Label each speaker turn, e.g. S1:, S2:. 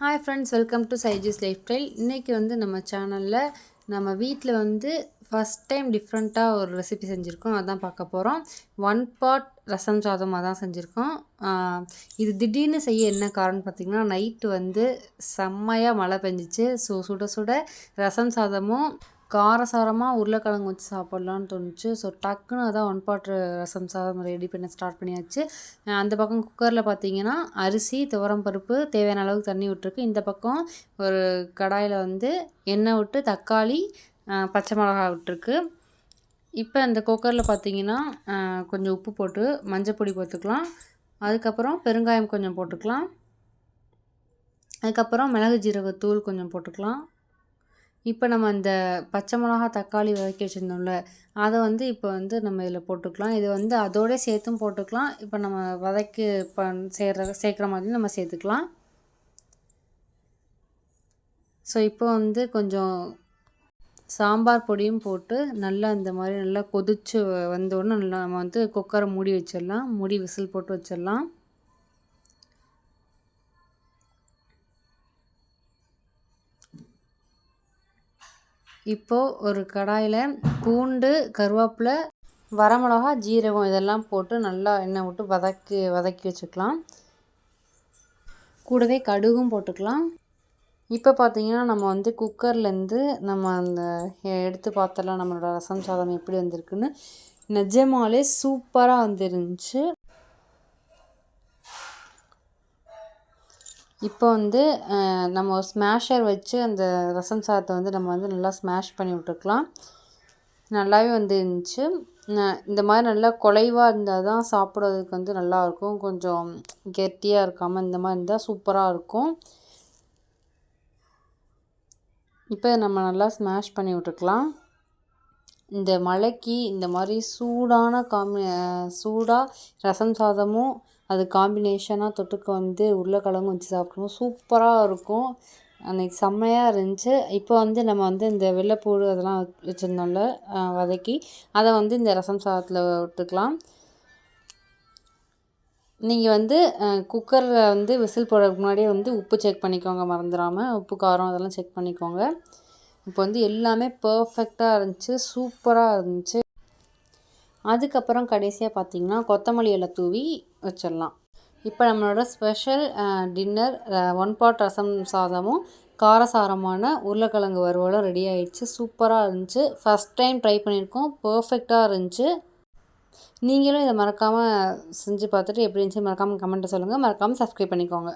S1: Hi friends welcome to Saiji's life style இன்றைக்கி வந்து நம்ம சேனலில் நம்ம வீட்டில் வந்து ஃபஸ்ட் டைம் டிஃப்ரெண்ட்டாக ஒரு ரெசிபி செஞ்சுருக்கோம். அதான் பார்க்க போகிறோம் ஒன் பாட் ரசம் சாதம் தான் செஞ்சுருக்கோம். இது திடீர்னு செய்ய என்ன காரணம் பார்த்திங்கன்னா நைட்டு வந்து செம்மையாக மழை பெஞ்சிச்சு. ஸோ சுட சுட ரசம் சாதமும் காரசாரமாக உருளைக்கிழங்கு வச்சு சாப்பிட்லான்னு தோணுச்சு. ஸோ டக்குன்னு அதான் ஒன் பாட் ரசம் சாதம் ரெடி பண்ண ஸ்டார்ட் பண்ணியாச்சு. அந்த பக்கம் குக்கரில் பார்த்தீங்கன்னா அரிசி துவரம் பருப்பு தேவையான அளவுக்கு தண்ணி விட்டுருக்கு. இந்த பக்கம் ஒரு கடாயில் வந்து எண்ணெய் விட்டு தக்காளி பச்சை மிளகா விட்டுருக்கு. இப்போ அந்த குக்கரில் பார்த்தீங்கன்னா கொஞ்சம் உப்பு போட்டு மஞ்சள் பொடி போட்டுக்கலாம். அதுக்கப்புறம் பெருங்காயம் கொஞ்சம் போட்டுக்கலாம். அதுக்கப்புறம் மிளகு ஜீரகத்தூள் கொஞ்சம் போட்டுக்கலாம். இப்போ நம்ம அந்த பச்சை மிளகா தக்காளி வதக்கி வச்சுருந்தோம்ல அதை வந்து இப்போ வந்து நம்ம இதில் போட்டுக்கலாம். இது வந்து அதோட சேர்த்தும் போட்டுக்கலாம். இப்போ நம்ம வதக்கி பண் சேர்ற சேர்க்குற மாதிரி நம்ம சேர்த்துக்கலாம். ஸோ இப்போ வந்து கொஞ்சம் சாம்பார் பொடியும் போட்டு நல்லா இந்த மாதிரி நல்லா கொதித்து வந்தோடனே நல்லா நம்ம வந்து குக்கரை மூடி வச்சிடலாம். மூடி விசில் போட்டு வச்சிடலாம். இப்போது ஒரு கடாயில் பூண்டு கருவேப்பிலை வரமிளகா ஜீரகம் இதெல்லாம் போட்டு நல்லா எண்ணெய் விட்டு வதக்கி வதக்கி வச்சுக்கலாம். கூடவே கடுகும் போட்டுக்கலாம். இப்போ பார்த்தீங்கன்னா நம்ம வந்து குக்கர்லேருந்து நம்ம அந்த எடுத்து பார்த்தலாம் நம்மளோட ரசம் சாதம் எப்படி வந்திருக்குன்னு. நிஜமாலே சூப்பராக வந்துருந்துச்சு. இப்போ வந்து நம்ம ஸ்மேஷர் வச்சு அந்த ரசம் சாதத்தை வந்து நம்ம வந்து நல்லா ஸ்மேஷ் பண்ணி விட்டுக்கலாம் நல்லாவே வந்து இருந்துச்சு இந்த மாதிரி நல்லா குலைவாக இருந்தால் தான் சாப்பிட்றதுக்கு வந்து நல்லாயிருக்கும் கொஞ்சம் கெட்டியாக இருக்காமல் இந்த மாதிரி இருந்தால் சூப்பராக இருக்கும். இப்போ நம்ம நல்லா ஸ்மேஷ் பண்ணி விட்டுக்கலாம் இந்த மழைக்கு இந்த மாதிரி சூடான காமி சூடாக ரசம் சாதமும் அது காம்பினேஷனாக தொட்டுக்க வந்து உருளைக்கிழங்கும் வச்சு சாப்பிடுவோம் சூப்பராக இருக்கும். அன்றைக்கி செம்மையாக இருந்துச்சு. இப்போ வந்து நம்ம வந்து இந்த வெள்ளைப்பூடு அதெல்லாம் வச்சுருந்தோம்ல வதக்கி அதை வந்து இந்த ரசம் சாதத்தில் விட்டுக்கலாம். நீங்கள் வந்து குக்கரில் வந்து விசில் போடுறதுக்கு முன்னாடியே வந்து உப்பு செக் பண்ணிக்கோங்க மறந்துடாமல் உப்பு காரம் அதெல்லாம் செக் பண்ணிக்கோங்க. இப்போ வந்து எல்லாமே பர்ஃபெக்டாக இருந்துச்சு. சூப்பராக இருந்துச்சு. அதுக்கப்புறம் கடைசியாக பார்த்திங்கன்னா கொத்தமல்லி இலை தூவி வச்சிடலாம். இப்போ நம்மளோட special dinner one pot rasam சாதமும் காரசாரமான உருளைக்கிழங்கு வறுவலும் ரெடி ஆயிடுச்சு. சூப்பராக இருந்துச்சு. ஃபஸ்ட் டைம் ட்ரை பண்ணியிருக்கோம். பர்ஃபெக்டாக இருந்துச்சு. நீங்களும் இதை மறக்காமல் செஞ்சு பார்த்துட்டு எப்படி இருந்துச்சு மறக்காமல் கமெண்ட்டை சொல்லுங்கள் மறக்காமல் சப்ஸ்கிரைப் பண்ணிக்கோங்க.